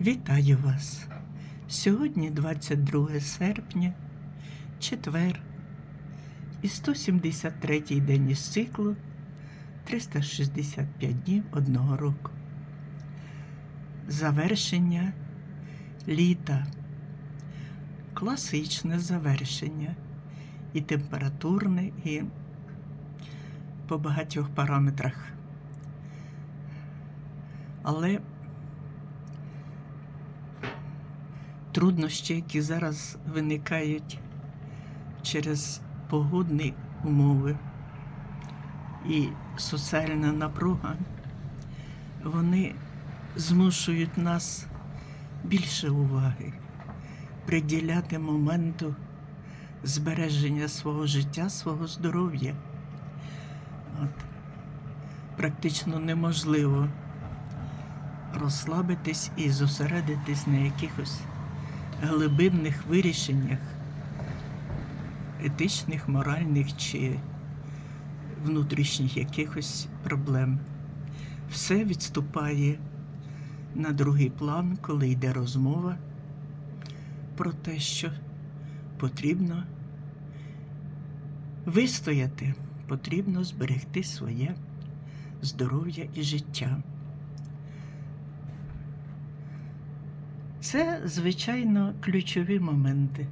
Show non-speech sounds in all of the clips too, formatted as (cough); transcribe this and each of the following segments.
Вітаю вас! Сьогодні 22 серпня, четвер, і 173 день із циклу 365 днів одного року. Завершення літа. Класичне завершення. І температурне, і по багатьох параметрах. Але труднощі, які зараз виникають через погодні умови і соціальна напруга, вони змушують нас більше уваги приділяти моменту збереження свого життя, свого здоров'я. От. Практично неможливо розслабитись і зосередитись на якихось глибинних вирішеннях етичних, моральних чи внутрішніх якихось проблем. Все відступає на другий план, коли йде розмова про те, що потрібно вистояти, потрібно зберегти своє здоров'я і життя. Це, звичайно, ключові моменти.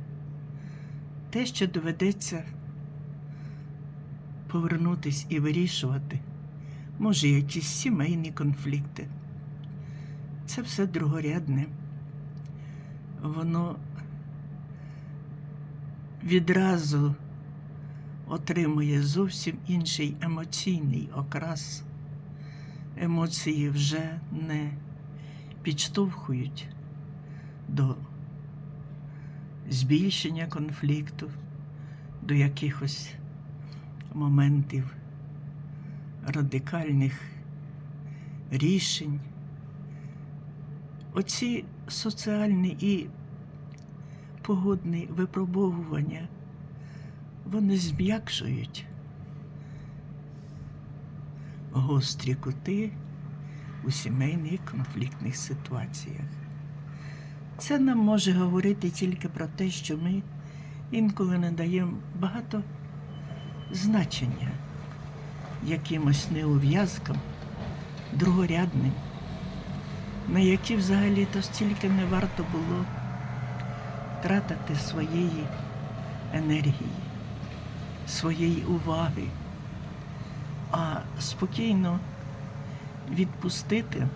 Те, що доведеться повернутись і вирішувати, може, якісь сімейні конфлікти. Це все другорядне. Воно відразу отримує зовсім інший емоційний окрас. Емоції вже не підштовхують до збільшення конфлікту, до якихось моментів радикальних рішень. Оці соціальні і погодні випробовування, вони зм'якшують гострі кути у сімейних конфліктних ситуаціях. Це нам може говорити тільки про те, що ми інколи надаємо багато значення якимось неув'язкам, другорядним, на які взагалі то стільки не варто було тратити своєї енергії, своєї уваги, а спокійно відпустити,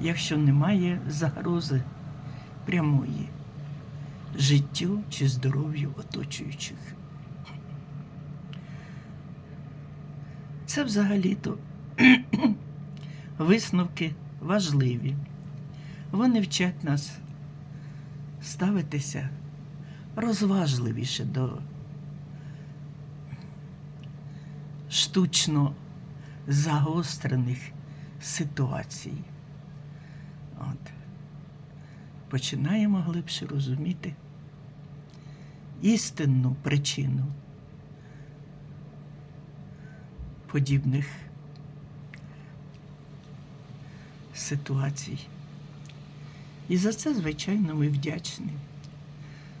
якщо немає загрози прямої життю чи здоров'ю оточуючих. Це взагалі-то (clears throat) висновки важливі. Вони вчать нас ставитися розважливіше до штучно загострених ситуацій. От. Починаємо глибше розуміти істинну причину подібних ситуацій. І за це, звичайно, ми вдячні.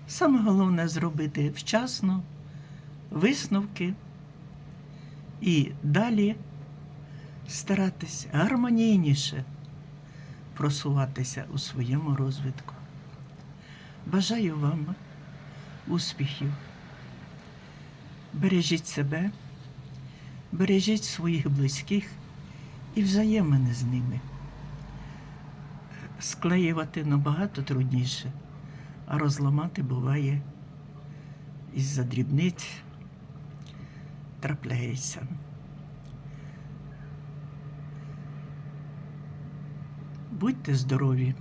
Саме головне зробити вчасно висновки і далі старатися гармонійніше просуватися у своєму розвитку. Бажаю вам успіхів. Бережіть себе, бережіть своїх близьких і взаємини з ними. Склеювати набагато трудніше, а розламати буває із-за дрібниць трапляється. Будьте здорові!